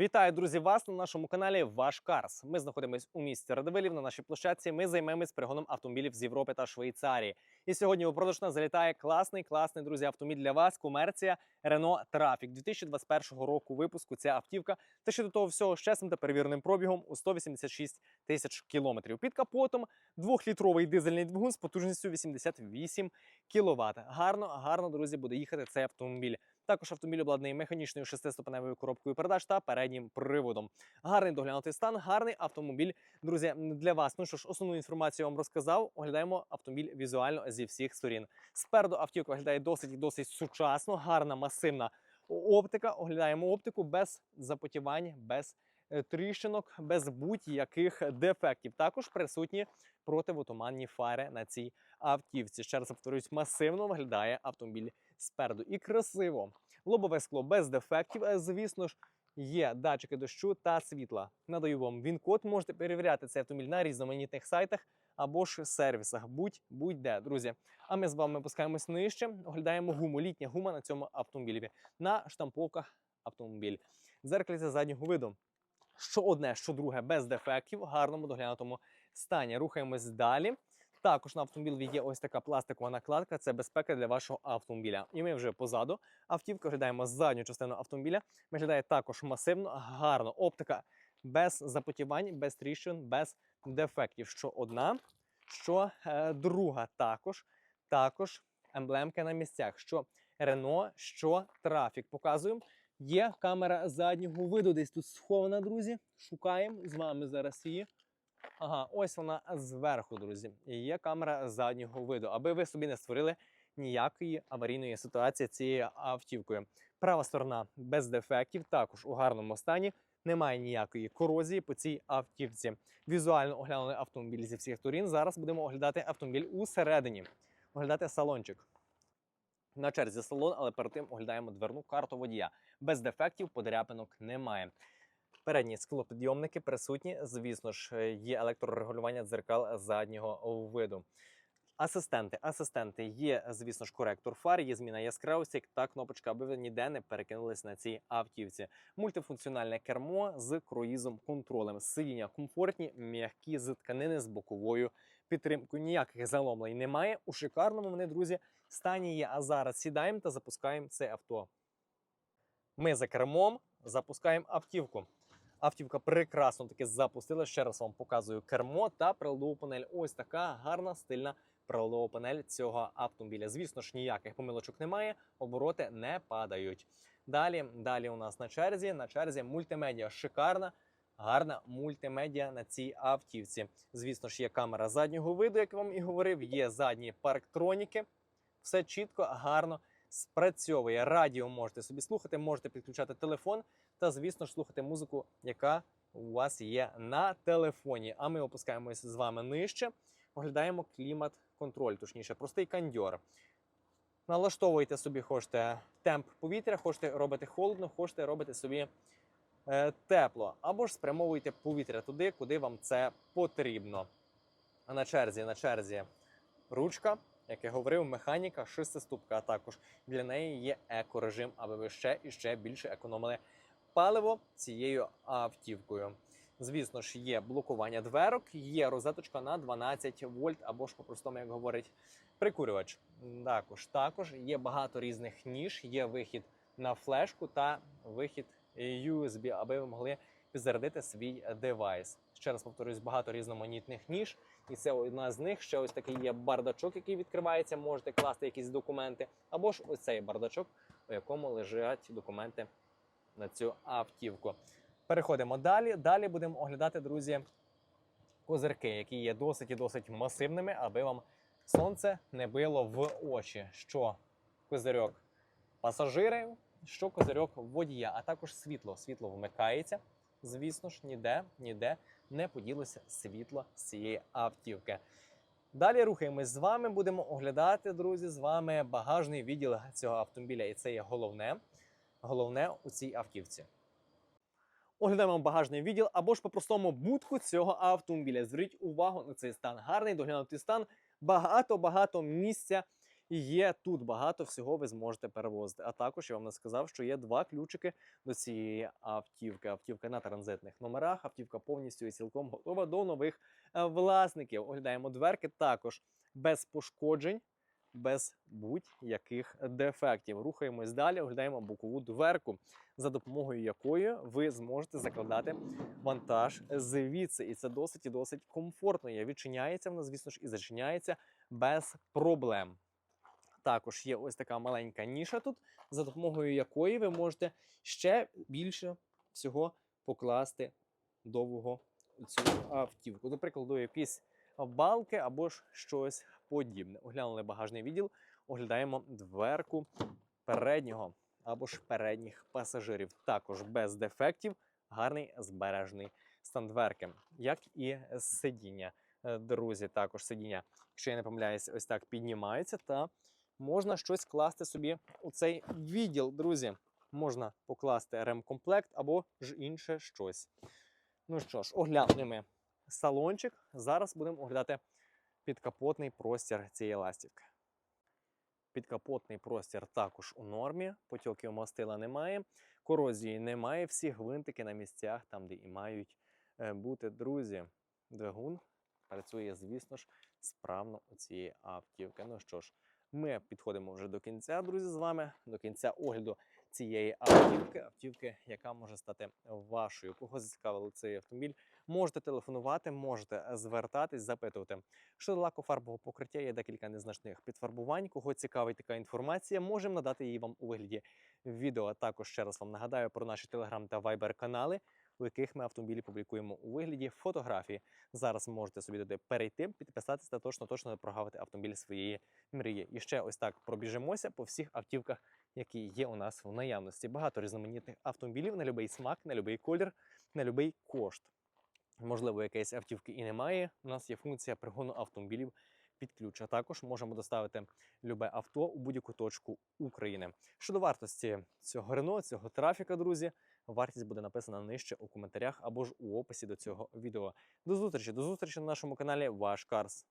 Вітаю, друзі, вас на нашому каналі Ваш Карс. Ми знаходимося у місті Радивилів на нашій площадці. Ми займаємось пригоном автомобілів з Європи та Швейцарії. І сьогодні у продаж нас залітає класний, класний, друзі, автомобіль для вас. Комерція Renault Trafic 2021 року випуску. Ця автівка. Та ще до того всього з чесним та перевіреним пробігом у 186 тисяч кілометрів. Під капотом двохлітровий дизельний двигун з потужністю 88 кВт. Гарно, гарно, друзі, буде їхати цей автомобіль. Також автомобіль обладнаний механічною шестиступеневою коробкою передач та переднім приводом. Гарний доглянутий стан, гарний автомобіль, друзі, для вас. Ну що ж, основну інформацію я вам розказав. Оглядаємо автомобіль візуально зі всіх сторін. Спереду автівка виглядає досить досить сучасно, гарна, масивна оптика. Оглядаємо оптику без запотівань, без е, тріщинок, без будь-яких дефектів. Також присутні противотуманні фари на цій автівці. Ще раз повторюсь, масивно виглядає автомобіль спереду і красиво. Лобове скло без дефектів. Е, Звісно ж, є датчики дощу та світла. Надаю вам він-код. Можете перевіряти цей автомобіль на різноманітних сайтах або ж сервісах. Будь будь-де, друзі. А ми з вами опускаємось нижче. Оглядаємо гуму. Літня гума на цьому автомобілі на штамповках автомобіль. Дзеркальце заднього виду. Що одне, що друге, без дефектів, гарному доглянутому стані. Рухаємось далі. Також на автомобілі є ось така пластикова накладка. Це безпека для вашого автомобіля. І ми вже позаду автівки оглядаємо задню частину автомобіля. Виглядає також масивно, гарно. Оптика без запотівань, без тріщин, без дефектів. Що одна, що е, друга також. Також емблемки на місцях. Що Рено, що трафік. Показуємо. Є камера заднього виду, десь тут схована, друзі. Шукаємо з вами зараз її. Ага, ось вона зверху, друзі. Є камера заднього виду, аби ви собі не створили ніякої аварійної ситуації цією автівкою. Права сторона без дефектів, також у гарному стані. Немає ніякої корозії по цій автівці. Візуально оглянули автомобіль зі всіх сторін. Зараз будемо оглядати автомобіль усередині, оглядати салончик. На черзі салон, але перед тим оглядаємо дверну карту водія. Без дефектів подряпинок немає. Передні склопідйомники присутні. Звісно ж, є електрорегулювання дзеркал заднього виду. Асистенти, асистенти є, звісно ж, коректор фар, є зміна яскравості та кнопочка, аби ви ніде не перекинулись на цій автівці. Мультифункціональне кермо з круїзом контролем. Сидіння комфортні, м'які з тканини з боковою підтримкою. Ніяких заломлень немає. У шикарному вони, друзі, стані є. А зараз сідаємо та запускаємо це авто. Ми за кермом запускаємо автівку. Автівка прекрасно таки запустила. Ще раз вам показую кермо та приладову панель. Ось така гарна стильна приладова панель цього автомобіля. Звісно ж, ніяких помилочок немає, обороти не падають. Далі, далі у нас на черзі. На черзі мультимедіа шикарна. Гарна мультимедіа на цій автівці. Звісно ж, є камера заднього виду, як я вам і говорив, є задні парктроніки. Все чітко, гарно спрацьовує. Радіо можете собі слухати, можете підключати телефон та, звісно ж, слухати музику, яка у вас є на телефоні. А ми опускаємося з вами нижче. Оглядаємо клімат-контроль, точніше, простий кандьор. Налаштовуєте собі, хочете темп повітря, хочете робити холодно, хочете робити собі е, тепло, або ж спрямовуєте повітря туди, куди вам це потрібно. А на черзі, на черзі ручка, як я говорив, механіка, шестиступка, а також для неї є екорежим, аби ви ще і ще більше економили паливо цією автівкою. Звісно ж, є блокування дверок, є розеточка на 12 вольт, або ж по-простому, як говорить, прикурювач. Також також є багато різних ніж, є вихід на флешку та вихід USB, аби ви могли підзарядити свій девайс. Ще раз повторюсь, багато різноманітних ніж, і це одна з них. Ще ось такий є бардачок, який відкривається. Можете класти якісь документи, або ж ось цей бардачок, у якому лежать документи на цю автівку. Переходимо далі. Далі будемо оглядати, друзі, козирки, які є досить і досить масивними, аби вам сонце не било в очі. Що козирьок пасажирів, що козирьок водія, а також світло. Світло вмикається. Звісно ж, ніде, ніде не поділося світло з цієї автівки. Далі рухаємось з вами. Будемо оглядати, друзі, з вами багажний відділ цього автомобіля. І це є головне, головне у цій автівці. Оглядаємо багажний відділ або ж по-простому будку цього автомобіля. Зверніть увагу на цей стан. Гарний доглянутий стан, багато-багато місця І є тут багато всього ви зможете перевозити. А також я вам не сказав, що є два ключики до цієї автівки. Автівка на транзитних номерах, автівка повністю і цілком готова до нових е, власників. Оглядаємо дверки також без пошкоджень, без будь-яких дефектів. Рухаємось далі, оглядаємо бокову дверку, за допомогою якої ви зможете закладати вантаж звідси. І це досить і досить комфортно. є. Відчиняється вона, звісно ж, і зачиняється без проблем. Також є ось така маленька ніша тут, за допомогою якої ви можете ще більше всього покласти довго цю автівку. До прикладу, якісь балки або ж щось подібне. Оглянули багажний відділ, оглядаємо дверку переднього або ж передніх пасажирів. Також без дефектів, гарний збережений стан дверки, як і сидіння. Е, Друзі, також сидіння, якщо я не помиляюсь, ось так піднімається та можна щось класти собі у цей відділ, друзі. Можна покласти ремкомплект або ж інше щось. Ну що ж, оглянемо салончик. Зараз будемо оглядати підкапотний простір цієї ластівки. Підкапотний простір також у нормі, потьоків мастила немає, корозії немає, всі гвинтики на місцях, там, де і мають е, бути друзі. Двигун працює, звісно ж, справно у цієї автівки. Ну що ж, ми підходимо вже до кінця, друзі, з вами, до кінця огляду цієї автівки, автівки, яка може стати вашою. Кого зацікавили цей автомобіль, можете телефонувати, можете звертатись, запитувати. Щодо лакофарбового покриття є декілька незначних підфарбувань. Кого цікавить така інформація, можемо надати її вам у вигляді відео. Також ще раз вам нагадаю про наші телеграм та вайбер канали, у яких ми автомобілі публікуємо у вигляді фотографії. Зараз можете собі туди перейти, підписатися та точно точно прогавити автомобіль своєї мрії. І ще ось так пробіжимося по всіх автівках, які є у нас в наявності. Багато різноманітних автомобілів на будь-який смак, на будь-який колір, на будь-який кошт. Можливо, якоїсь автівки і немає. У нас є функція пригону автомобілів під ключ. А також можемо доставити любе авто у будь-яку точку України. Щодо вартості цього Рено, цього трафіка, друзі, вартість буде написана нижче у коментарях або ж у описі до цього відео. До зустрічі, до зустрічі на нашому каналі Ваш Карс.